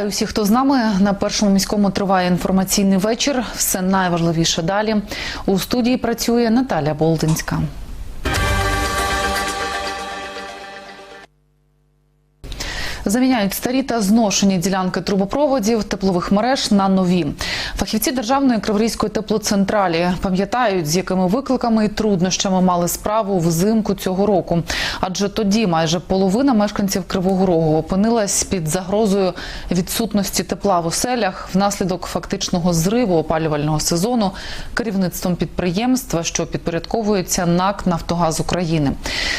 Вітаю всіх, хто з нами на першому міському триває інформаційний вечір. Все найважливіше далі. У студії працює Наталя Болдинська. Заміняють старі та зношені ділянки трубопроводів теплових мереж на нові. Фахівці державної Криворізької теплоцентралі пам'ятають, з якими викликами і труднощами мали справу взимку цього року. Адже тоді майже половина мешканців Кривого Рогу опинилась під загрозою відсутності тепла в оселях внаслідок фактичного зриву опалювального сезону керівництвом підприємства, що підпорядковується НАК Нафтогаз України.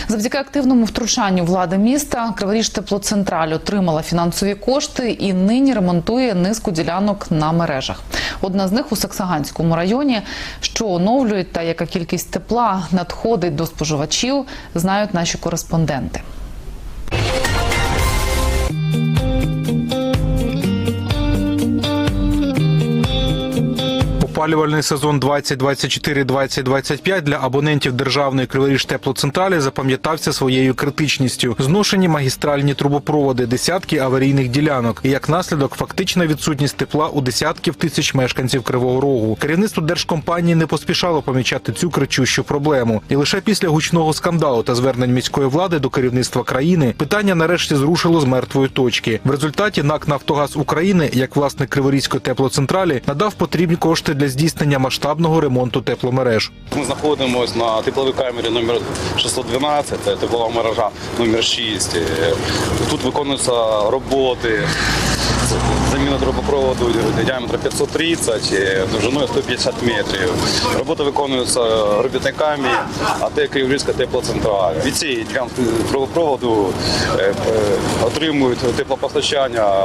Завдяки активному втручанню влади міста Криворіж теплоцентраль отримала фінансові кошти і нині ремонтує низку ділянок на мережах. Одна з них у Саксаганському районі, що оновлюють та яка кількість тепла надходить до споживачів, знають наші кореспонденти. Опалювальний сезон 2024-2025 для абонентів державної Криворіж теплоцентралі запам'ятався своєю критичністю. Зношені магістральні трубопроводи, десятки аварійних ділянок. І як наслідок, фактична відсутність тепла у десятків тисяч мешканців Кривого Рогу. Керівництво держкомпанії не поспішало помічати цю кричущу проблему. І лише після гучного скандалу та звернень міської влади до керівництва країни питання нарешті зрушило з мертвої точки. В результаті НАК Нафтогаз України, як власник Криворізької теплоцентралі, надав потрібні кошти для здійснення масштабного ремонту тепломереж. Ми знаходимося на тепловій камері номер 612, це теплова мережа номер 6. Е, Тут виконуються роботи. Заміна трубопроводу діаметром 530, е, довжиною 150 метрів. Роботи виконуються робітниками АТ Київська теплоцентраль. Від цієї ділянки трубопроводу е, отримують теплопостачання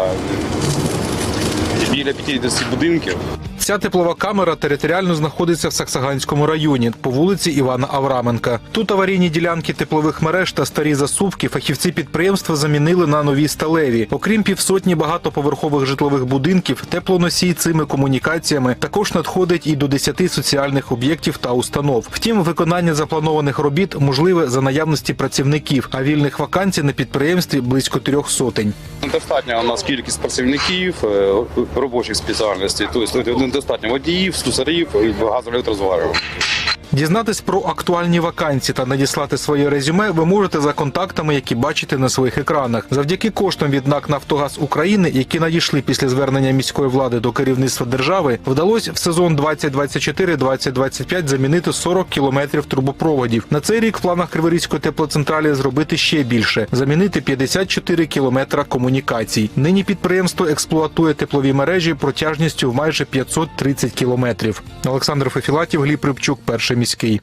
біля 50 будинків. Ця теплова камера територіально знаходиться в Саксаганському районі по вулиці Івана Авраменка. Тут аварійні ділянки теплових мереж та старі засувки фахівці підприємства замінили на нові сталеві. Окрім півсотні багатоповерхових житлових будинків, теплоносій цими комунікаціями також надходить і до 10 соціальних об'єктів та установ. Втім, виконання запланованих робіт можливе за наявності працівників, а вільних вакансій на підприємстві близько трьох сотень. Недостатня у нас кількість працівників е, робочих спеціальностей, тобто недостатньо водіїв, слюсарів і газоелектрозварювальників. Дізнатись про актуальні вакансії та надіслати своє резюме ви можете за контактами, які бачите на своїх екранах. Завдяки коштам від НАК Нафтогаз України, які надійшли після звернення міської влади до керівництва держави, вдалося в сезон 2024-2025 замінити 40 кілометрів трубопроводів. На цей рік в планах Криворізької теплоцентралі зробити ще більше замінити 54 кілометра комунікацій. Нині підприємство експлуатує теплові мережі протяжністю в майже 530 кілометрів. Олександр Фефілатів, Гліб Рибчук, перший міський.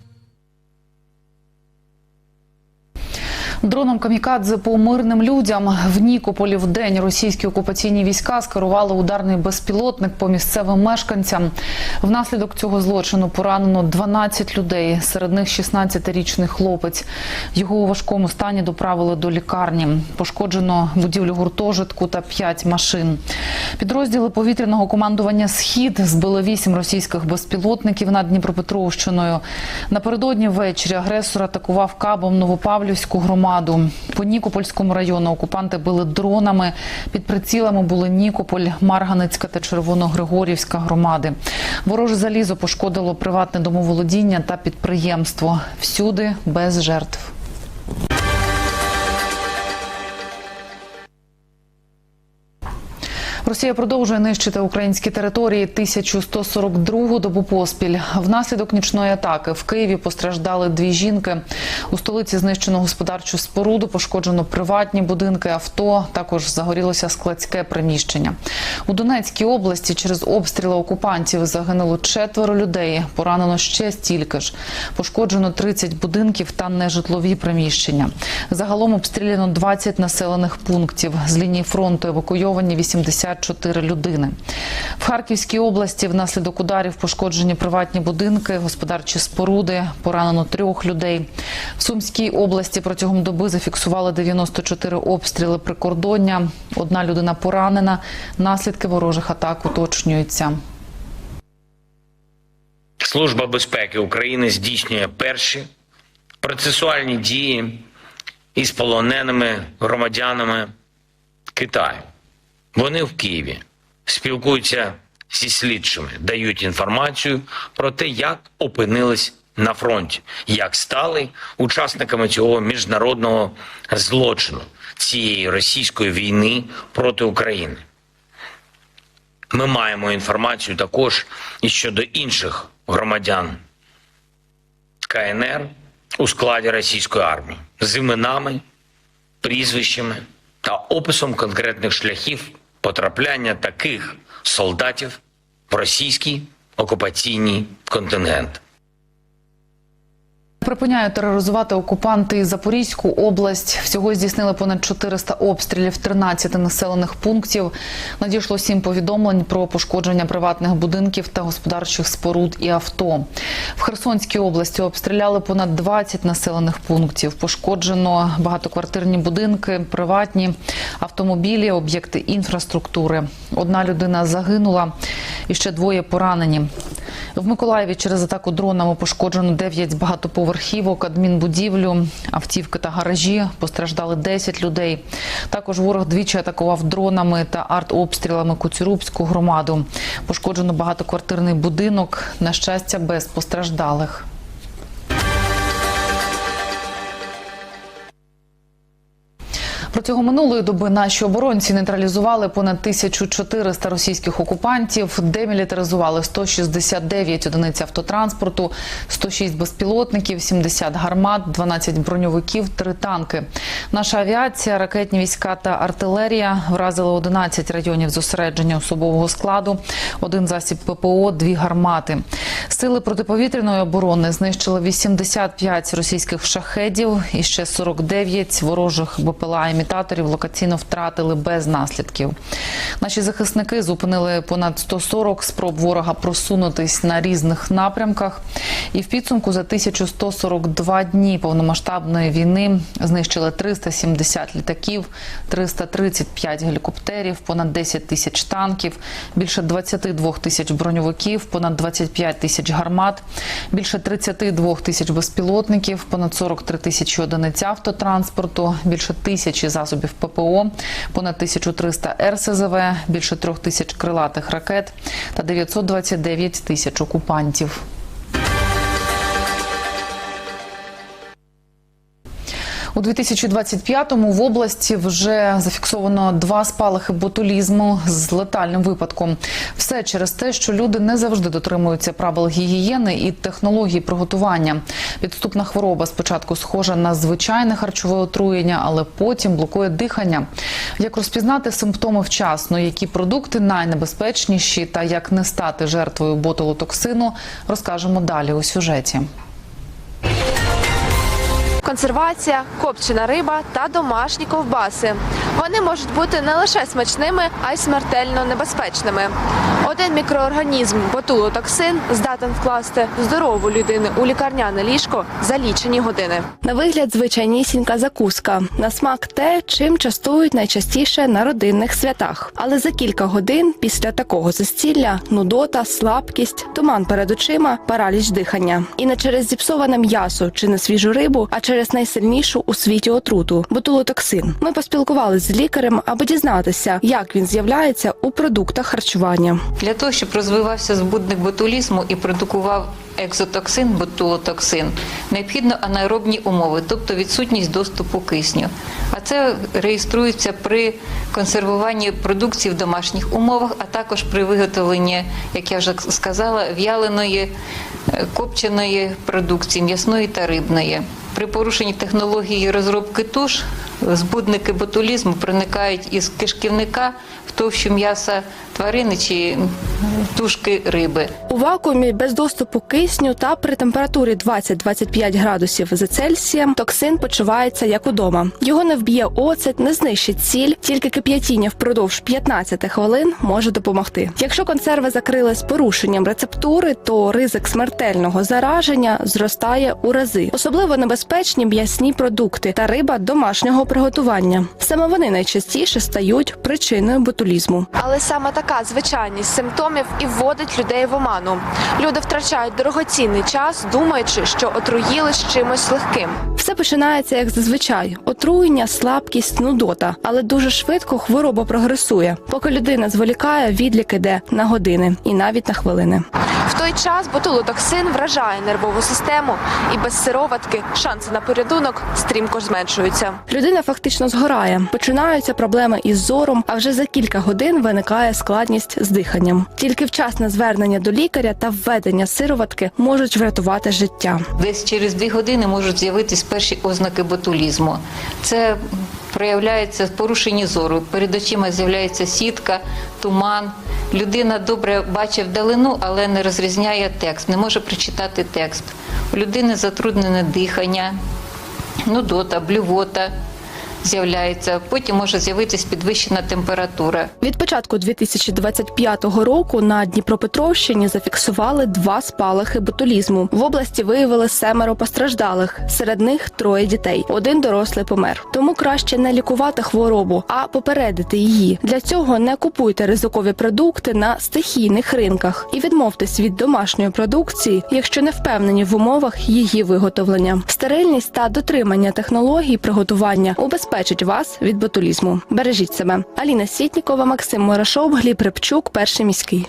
Дроном камікадзе по мирним людям в Нікополі в день російські окупаційні війська скерували ударний безпілотник по місцевим мешканцям. Внаслідок цього злочину поранено 12 людей, серед них 16-річний хлопець. Його у важкому стані доправили до лікарні. Пошкоджено будівлю гуртожитку та 5 машин. Підрозділи повітряного командування Схід збили 8 російських безпілотників над Дніпропетровщиною. Напередодні ввечері агресор атакував кабом Новопавлівську громаду. По Нікопольському району окупанти били дронами. Під прицілами були Нікополь, Марганецька та Червоногригорівська громади. Вороже залізо пошкодило приватне домоволодіння та підприємство. Всюди без жертв. Росія продовжує нищити українські території 1142 добу поспіль. Внаслідок нічної атаки в Києві постраждали дві жінки. У столиці знищено господарчу споруду, пошкоджено приватні будинки, авто. Також загорілося складське приміщення. У Донецькій області через обстріли окупантів загинуло четверо людей. Поранено ще стільки ж. Пошкоджено 30 будинків та нежитлові приміщення. Загалом обстріляно 20 населених пунктів. З лінії фронту евакуйовані 84 людини. В Харківській області внаслідок ударів пошкоджені приватні будинки, господарчі споруди, поранено трьох людей. В Сумській області протягом доби зафіксували 94 обстріли прикордоння. Одна людина поранена. Наслідки ворожих атак уточнюються. Служба безпеки України здійснює перші процесуальні дії із полоненими громадянами Китаю. Вони в Києві спілкуються зі слідчими, дають інформацію про те, як опинились на фронті, як стали учасниками цього міжнародного злочину, цієї російської війни проти України. Ми маємо інформацію також і щодо інших громадян КНР у складі російської армії з іменами, прізвищами та описом конкретних шляхів потрапляння таких солдатів в російський окупаційний контингент. Припиняють тероризувати окупанти Запорізьку область. Всього здійснили понад 400 обстрілів 13 населених пунктів. Надійшло сім повідомлень про пошкодження приватних будинків та господарчих споруд і авто. В Херсонській області обстріляли понад 20 населених пунктів. Пошкоджено багатоквартирні будинки, приватні автомобілі, об'єкти інфраструктури. Одна людина загинула, і ще двоє поранені. В Миколаєві через атаку дронами пошкоджено 9 багатоповерхівок, адмінбудівлю, автівки та гаражі. Постраждали 10 людей. Також ворог двічі атакував дронами та артобстрілами Куцюрубську громаду. Пошкоджено багатоквартирний будинок. На щастя, без постраждалих. Протягом минулої доби наші оборонці нейтралізували понад 1400 російських окупантів, демілітаризували 169 одиниць автотранспорту, 106 безпілотників, 70 гармат, 12 броньовиків, 3 танки. Наша авіація, ракетні війська та артилерія вразили 11 районів зосередження особового складу, один засіб ППО, дві гармати. Сили протиповітряної оборони знищили 85 російських шахедів і ще 49 ворожих БПЛА імітаторів локаційно втратили без наслідків. Наші захисники зупинили понад 140 спроб ворога просунутись на різних напрямках. І в підсумку за 1142 дні повномасштабної війни знищили 370 літаків, 335 гелікоптерів, понад 10 тисяч танків, більше 22 тисяч броньовиків, понад 25 тисяч гармат, більше 32 тисяч безпілотників, понад 43 тисячі одиниць автотранспорту, більше тисячі засобів ППО, понад 1300 РСЗВ, більше трьох тисяч крилатих ракет та 929 тисяч окупантів. У 2025-му в області вже зафіксовано два спалахи ботулізму з летальним випадком. Все через те, що люди не завжди дотримуються правил гігієни і технології приготування. Підступна хвороба спочатку схожа на звичайне харчове отруєння, але потім блокує дихання. Як розпізнати симптоми вчасно, які продукти найнебезпечніші та як не стати жертвою ботулотоксину, розкажемо далі у сюжеті. Консервація, копчена риба та домашні ковбаси. Вони можуть бути не лише смачними, а й смертельно небезпечними. Один мікроорганізм ботулотоксин здатен вкласти здорову людину у лікарняне ліжко за лічені години. На вигляд звичайнісінька закуска. На смак те, чим частують найчастіше на родинних святах. Але за кілька годин після такого застілля нудота, слабкість, туман перед очима, параліч дихання. І не через зіпсоване м'ясо чи не свіжу рибу, а через найсильнішу у світі отруту ботулотоксин. Ми поспілкувалися з лікарем, аби дізнатися, як він з'являється у продуктах харчування. Для того, щоб розвивався збудник ботулізму і продукував екзотоксин, ботулотоксин, необхідно анаеробні умови, тобто відсутність доступу кисню. А це реєструється при консервуванні продукції в домашніх умовах, а також при виготовленні, як я вже сказала, в'яленої е, копченої продукції, м'ясної та рибної. При порушенні технології розробки туш збудники ботулізму проникають із кишківника в товщу м'яса тварини чи тушки риби. У вакуумі без доступу кисню та при температурі 20-25 градусів за Цельсієм токсин почувається як удома. Його не вб'є оцет, не знищить сіль, тільки кип'ятіння впродовж 15 хвилин може допомогти. Якщо консерви закрили з порушенням рецептури, то ризик смертельного зараження зростає у рази. Особливо небезпечні м'ясні продукти та риба домашнього приготування. Саме вони найчастіше стають причиною ботулізму. Але саме така звичайність симптомів і вводить людей в оману. Люди втрачають дорогоцінний час, думаючи, що отруїлись чимось легким. Все починається як зазвичай: отруєння, слабкість, нудота. Але дуже швидко хвороба прогресує. Поки людина зволікає, відлік іде на години і навіть на хвилини. В той час ботулотоксин вражає нервову систему, і без сироватки шанси на порятунок стрімко зменшуються. Людина фактично згорає. Починаються проблеми із зором, а вже за кілька годин виникає складність з диханням. Тільки вчасне звернення до лікаря та введення сироватки можуть врятувати життя. Десь через дві години можуть з'явитись перші ознаки ботулізму. Це проявляється порушення зору. Перед очима з'являється сітка, туман. Людина добре бачить вдалину, але не розрізняє текст, не може прочитати текст. У людини затруднене дихання, нудота, блювота з'являється. Потім може з'явитись підвищена температура. Від початку 2025 року на Дніпропетровщині зафіксували два спалахи ботулізму. В області виявили семеро постраждалих. Серед них троє дітей. Один дорослий помер. Тому краще не лікувати хворобу, а попередити її. Для цього не купуйте ризикові продукти на стихійних ринках і відмовтесь від домашньої продукції, якщо не впевнені в умовах її виготовлення. Стерильність та дотримання технологій приготування убезпечить вас від ботулізму. Бережіть себе. Аліна Сітнікова, Максим Морашов, Гліб Репчук, перший міський.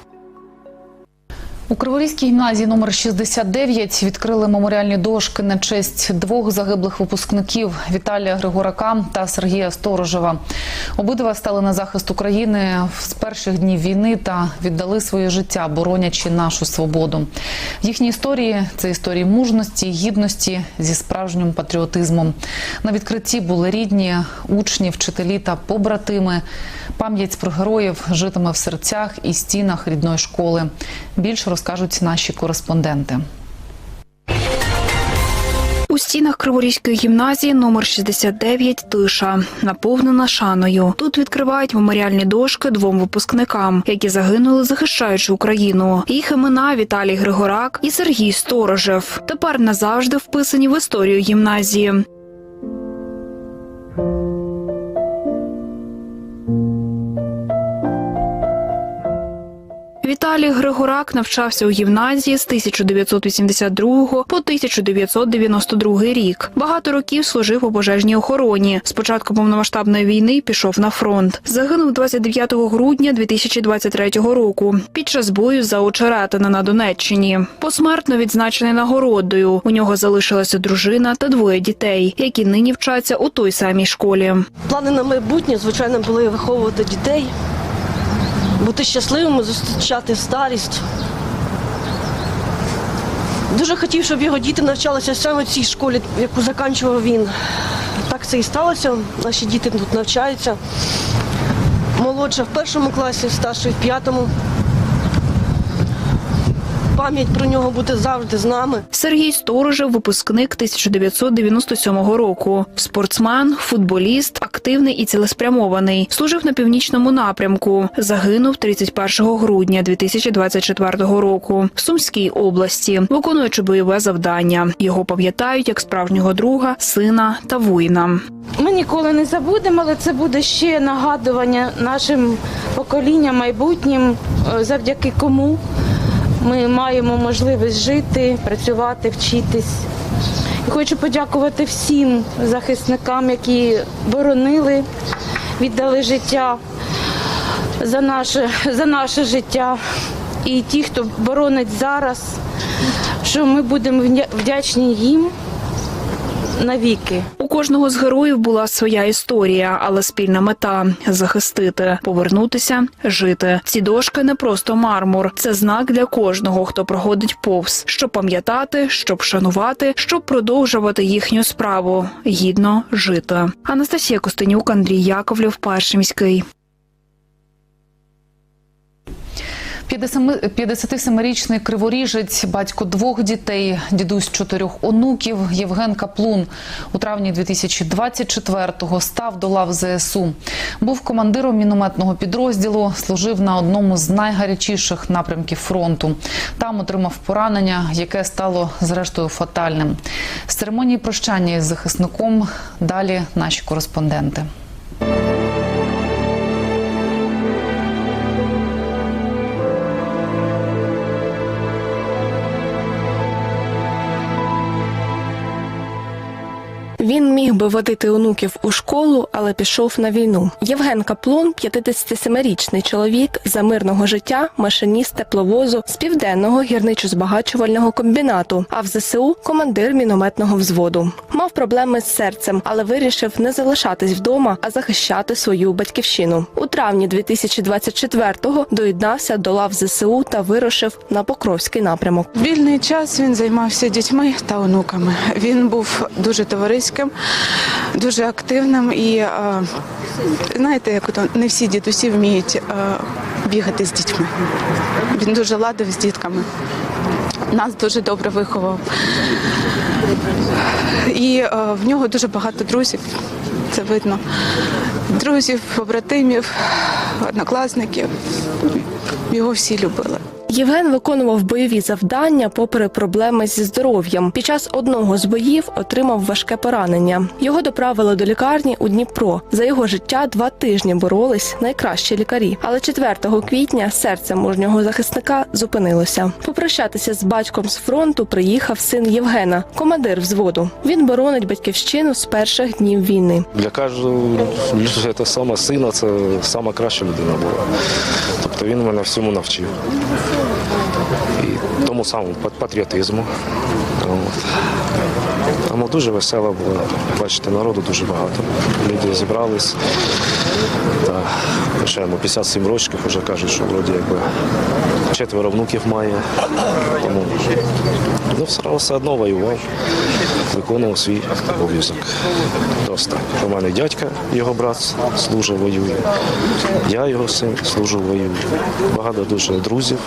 У Криворізькій гімназії номер 69 відкрили меморіальні дошки на честь двох загиблих випускників Віталія Григорака та Сергія Сторожева. Обидва стали на захист України з перших днів війни та віддали своє життя, боронячи нашу свободу. Їхні історії це історії мужності, гідності зі справжнім патріотизмом. На відкритті були рідні, учні, вчителі та побратими. Пам'ять про героїв житиме в серцях і стінах рідної школи. Більше розкажуть наші кореспонденти. У стінах Криворізької гімназії номер 69 тиша, наповнена шаною. Тут відкривають меморіальні дошки двом випускникам, які загинули, захищаючи Україну. Їх імена Віталій Григорак і Сергій Сторожев. Тепер назавжди вписані в історію гімназії. Віталій Григорак навчався у гімназії з 1982 по 1992 рік. Багато років служив у пожежній охороні. З початку повномасштабної війни пішов на фронт. Загинув 29 грудня 2023 року під час бою за Очеретина на Донеччині. Посмертно відзначений нагородою. У нього залишилася дружина та двоє дітей, які нині вчаться у той самій школі. Плани на майбутнє, звичайно, були виховувати дітей, бути щасливими, зустрічати старість. Дуже хотів, щоб його діти навчалися саме в цій школі, яку закінчував він. Так це і сталося. Наші діти тут навчаються. Молодша в першому класі, старший в п'ятому. Пам'ять про нього буде завжди з нами. Сергій Сторожев, випускник 1997 року. Спортсмен, футболіст, активний і цілеспрямований. Служив на північному напрямку. Загинув 31 грудня 2024 року в Сумській області, виконуючи бойове завдання. Його пам'ятають як справжнього друга, сина та воїна. Ми ніколи не забудемо, але це буде ще нагадування нашим поколінням майбутнім, е, завдяки кому ми маємо можливість жити, працювати, вчитись. І хочу подякувати всім захисникам, які боронили, віддали життя за наше, за наше життя. І ті, хто боронить зараз, що ми будемо вдя- вдячні їм навіки. У кожного з героїв була своя історія, але спільна мета захистити, повернутися, жити. Ці дошки не просто мармур, це знак для кожного, хто проходить повз, щоб пам'ятати, щоб шанувати, щоб продовжувати їхню справу гідно жити. Анастасія Костенюк, Андрій Яковлів, перший міський. 57-річний криворіжець, батько двох дітей, дідусь чотирьох онуків Євген Каплун у травні 2024-го став до лав ЗСУ. Був командиром мінометного підрозділу, служив на одному з найгарячіших напрямків фронту. Там отримав поранення, яке стало зрештою фатальним. З церемонії прощання із захисником далі наші кореспонденти. Він міг би водити онуків у школу, але пішов на війну. Євген Каплун, 57-річний чоловік за мирного життя, машиніст тепловозу з південного гірничо-збагачувального комбінату. А в ЗСУ командир мінометного взводу. Мав проблеми з серцем, але вирішив не залишатись вдома, а захищати свою батьківщину. У травні 2024-го доєднався до лав ЗСУ та вирушив на Покровський напрямок. Вільний час він займався дітьми та онуками. Він був дуже товариським, дуже активним і е, знаєте, як ото не всі дідусі вміють е, бігати з дітьми. Він дуже ладив з дітками. Нас дуже добре виховав. І е, в нього дуже багато друзів. Це видно. Друзів, побратимів, однокласників. Його всі любили. Євген виконував бойові завдання попри проблеми зі здоров'ям. Під час одного з боїв отримав важке поранення. Його доправили до лікарні у Дніпро. За його життя два тижні боролись найкращі лікарі. Але 4 квітня серце мужнього захисника зупинилося. Попрощатися з батьком з фронту приїхав син Євгена, командир взводу. Він боронить батьківщину з перших днів війни. Для кожного це саме сина, це сама краща людина була. Тобто він мене всьому навчив. Тому самому патріотизму. От. Тому дуже весела була. Бачите, народу дуже багато. Люди зібрались. Та, ще 57 років, вже кажуть, що вроді якби четверо внуків має. Тому ну, все одно воював, виконував свій обов'язок. Просто у мене дядька, його брат служив, воює. Я його син служу, воюю. Багато дуже друзів.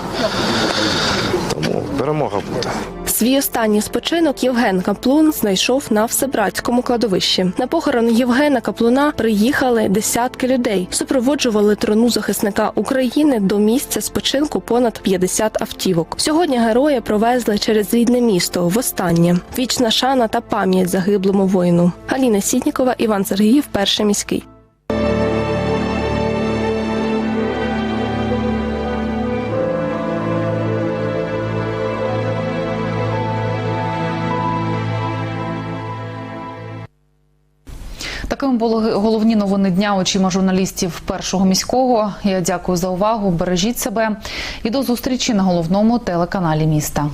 Перемога буде. Свій останній спочинок Євген Каплун знайшов на Всебратському кладовищі. На похорон Євгена Каплуна приїхали десятки людей, супроводжували трону захисника України до місця спочинку понад 50 автівок. Сьогодні героя провезли через рідне місто. Востаннє вічна шана та пам'ять загиблому воїну. Аліна Сітнікова, Іван Сергіїв, перший міський. Такими були головні новини дня очима журналістів першого міського. Я дякую за увагу. Бережіть себе і до зустрічі на головному телеканалі міста.